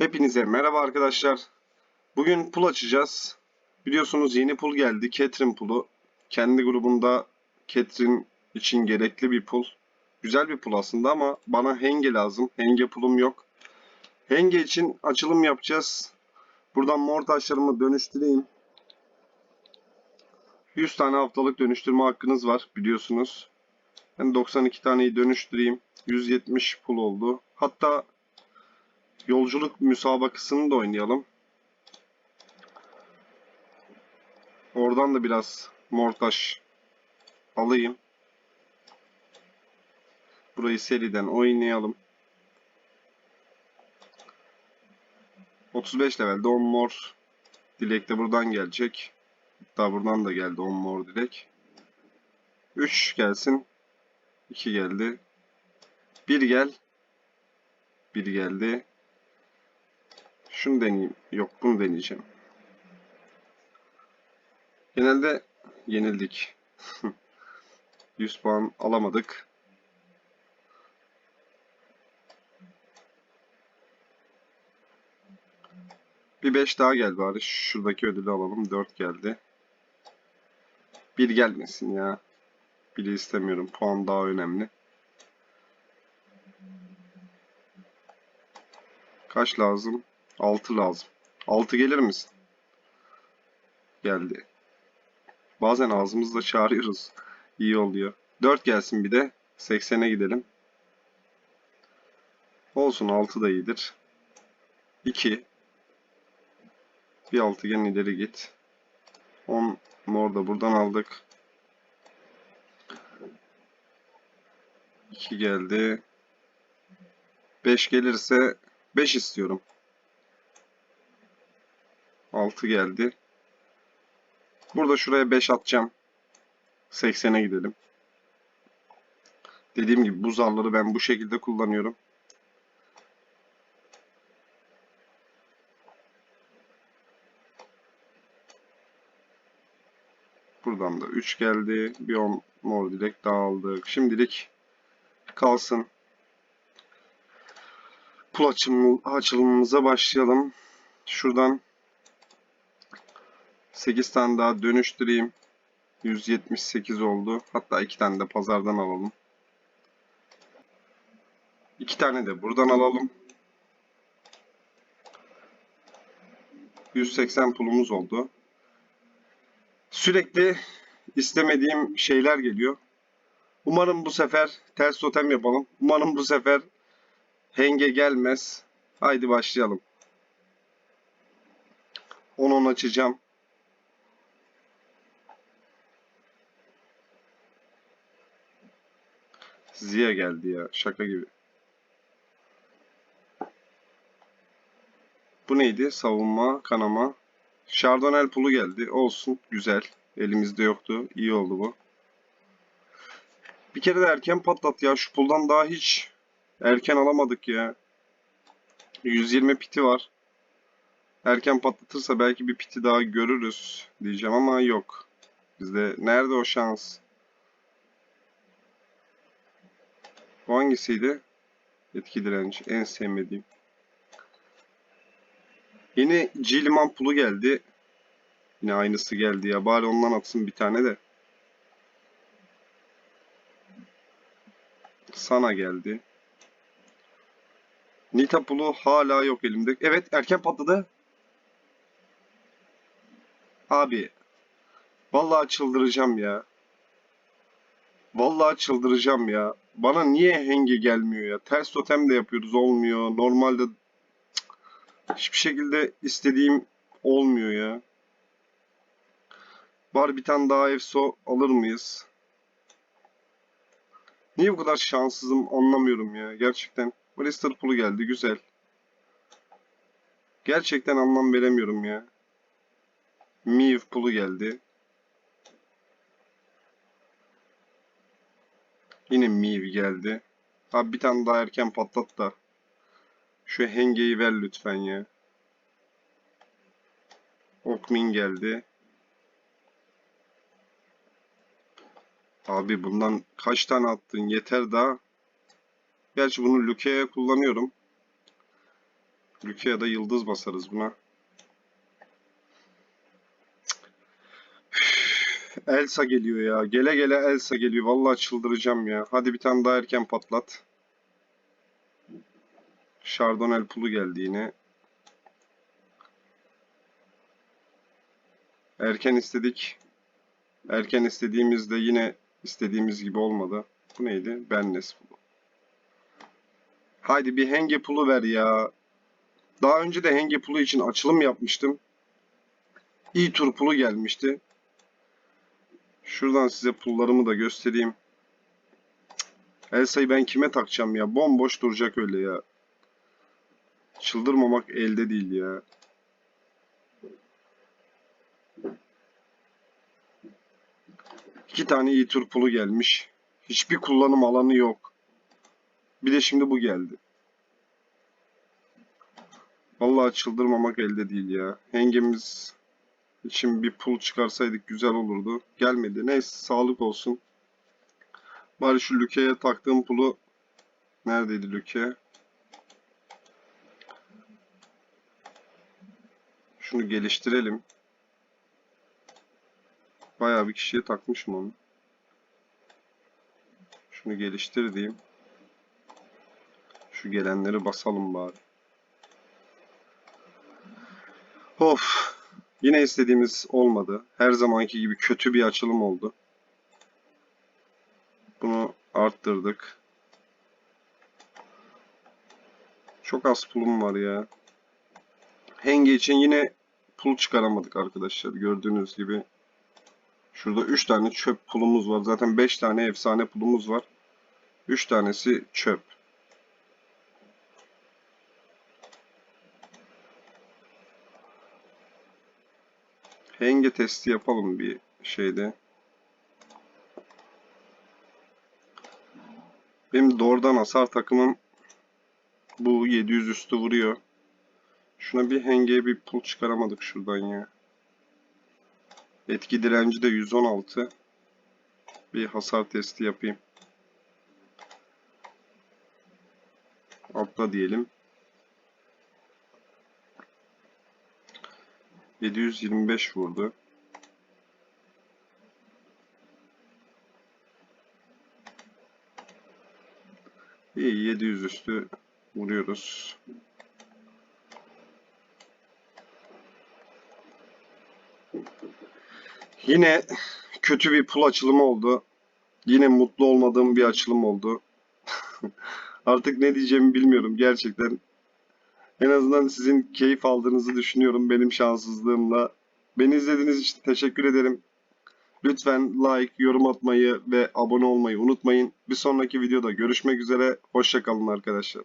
Hepinize merhaba arkadaşlar. Bugün pul açacağız. Biliyorsunuz yeni pul geldi. Catherine pulu. Kendi grubunda Catherine için gerekli bir pul. Güzel bir pul aslında ama bana henge lazım. Henge pulum yok. Henge için açılım yapacağız. Buradan mor taşlarımı dönüştüreyim. 100 tane haftalık dönüştürme hakkınız var biliyorsunuz. Ben 92 taneyi dönüştüreyim. 170 pul oldu. Hatta yolculuk müsabakasını da oynayalım. Oradan da biraz mortaş alayım. Burayı seriden oynayalım. 35 levelde 10 mor dilek de buradan gelecek. Hatta buradan da geldi 10 mor dilek. 3 gelsin. 2 geldi. 1 gel. 1 geldi. Şunu deneyeyim. Yok bunu deneyeceğim. Genelde yenildik. 100 puan alamadık. Bir 5 daha gel bari. Şuradaki ödülü alalım. 4 geldi. 1 gelmesin ya. 1'i istemiyorum. Puan daha önemli. Kaç lazım? 6 lazım. 6 gelir misin? Geldi. Bazen ağzımızda çağırıyoruz. İyi oluyor. 4 gelsin bir de. 80'e gidelim. Olsun 6 da iyidir. 2. Bir altıgen ileri git. 10 mor da buradan aldık. 2 geldi. 5 gelirse 5 istiyorum. 6 geldi. Burada şuraya 5 atacağım. 80'e gidelim. Dediğim gibi bu zarları ben bu şekilde kullanıyorum. Buradan da 3 geldi. Bir 10 mor dilek daha aldık. Şimdilik kalsın. Pul açılımımıza başlayalım. Şuradan 8 tane daha dönüştüreyim. 178 oldu. Hatta 2 tane de pazardan alalım. 2 tane de buradan alalım. 180 pulumuz oldu. Sürekli istemediğim şeyler geliyor. Umarım bu sefer ters totem yapalım. Umarım bu sefer henge gelmez. Haydi başlayalım. 10-10 açacağım. Ziya geldi ya. Şaka gibi. Bu neydi? Savunma, kanama. Chardonnay pulu geldi. Olsun. Güzel. Elimizde yoktu. İyi oldu bu. Bir kere de erken patlat ya. Şu puldan daha hiç erken alamadık ya. 120 piti var. Erken patlatırsa belki bir piti daha görürüz diyeceğim ama yok. Bizde nerede o şans? Bu hangisiydi? Etki direnci. En sevmediğim. Yeni Ciliman pulu geldi. Yine aynısı geldi ya. Bari ondan atsın bir tane de. Sana geldi. Nita pulu hala yok elimde. Evet erken patladı. Abi. Vallahi çıldıracağım ya. Vallahi çıldıracağım ya. Bana niye henge gelmiyor ya? Ters totem de yapıyoruz olmuyor. Normalde hiçbir şekilde istediğim olmuyor ya. Bari bir tane daha EFSO alır mıyız? Niye bu kadar şanssızım anlamıyorum ya. Gerçekten. Blister pulu geldi. Güzel. Gerçekten anlam veremiyorum ya. Miv pulu geldi. Yine Miv geldi. Abi bir tane daha erken patlat da. Şu hengeyi ver lütfen ya. Okmin geldi. Abi bundan kaç tane attın? Yeter daha. Gerçi bunu Luke'ye kullanıyorum. Lüke ya da yıldız basarız buna. Elsa geliyor ya. Gele gele Elsa geliyor. Vallahi çıldıracağım ya. Hadi bir tane daha erken patlat. Chardonnay pulu geldi yine. Erken istedik. Erken istediğimizde yine istediğimiz gibi olmadı. Bu neydi? Bennes pulu. Haydi bir henge pulu ver ya. Daha önce de henge pulu için açılım yapmıştım. İyi tur pulu gelmişti. Şuradan size pullarımı da göstereyim. Elsa'yı ben kime takacağım ya? Bomboş duracak öyle ya. Çıldırmamak elde değil ya. İki tane iyi tur pulu gelmiş. Hiçbir kullanım alanı yok. Bir de şimdi bu geldi. Vallahi çıldırmamak elde değil ya. Hengemiz için bir pul çıkarsaydık güzel olurdu. Gelmedi. Neyse sağlık olsun. Bari şu Lüke'ye taktığım pulu neredeydi Lüke? Şunu geliştirelim. Bayağı bir kişiye takmışım onu. Şunu geliştir diyeyim. Şu gelenleri basalım bari. Of. Yine istediğimiz olmadı. Her zamanki gibi kötü bir açılım oldu. Bunu arttırdık. Çok az pulum var ya. Henge için yine pul çıkaramadık arkadaşlar. Gördüğünüz gibi. Şurada 3 tane çöp pulumuz var. Zaten 5 tane efsane pulumuz var. 3 tanesi çöp. Henge testi yapalım bir şeyde. Benim doğrudan hasar takımım bu 700 üstü vuruyor. Şuna bir hengeye bir pul çıkaramadık şuradan ya. Etki direnci de 116. Bir hasar testi yapayım. Atla diyelim. 725 vurdu. İyi 700 üstü vuruyoruz. Yine kötü bir pul açılımı oldu. Yine mutlu olmadığım bir açılım oldu. Artık ne diyeceğimi bilmiyorum gerçekten. En azından sizin keyif aldığınızı düşünüyorum benim şanssızlığımla. Beni izlediğiniz için teşekkür ederim. Lütfen like, yorum atmayı ve abone olmayı unutmayın. Bir sonraki videoda görüşmek üzere. Hoşçakalın arkadaşlar.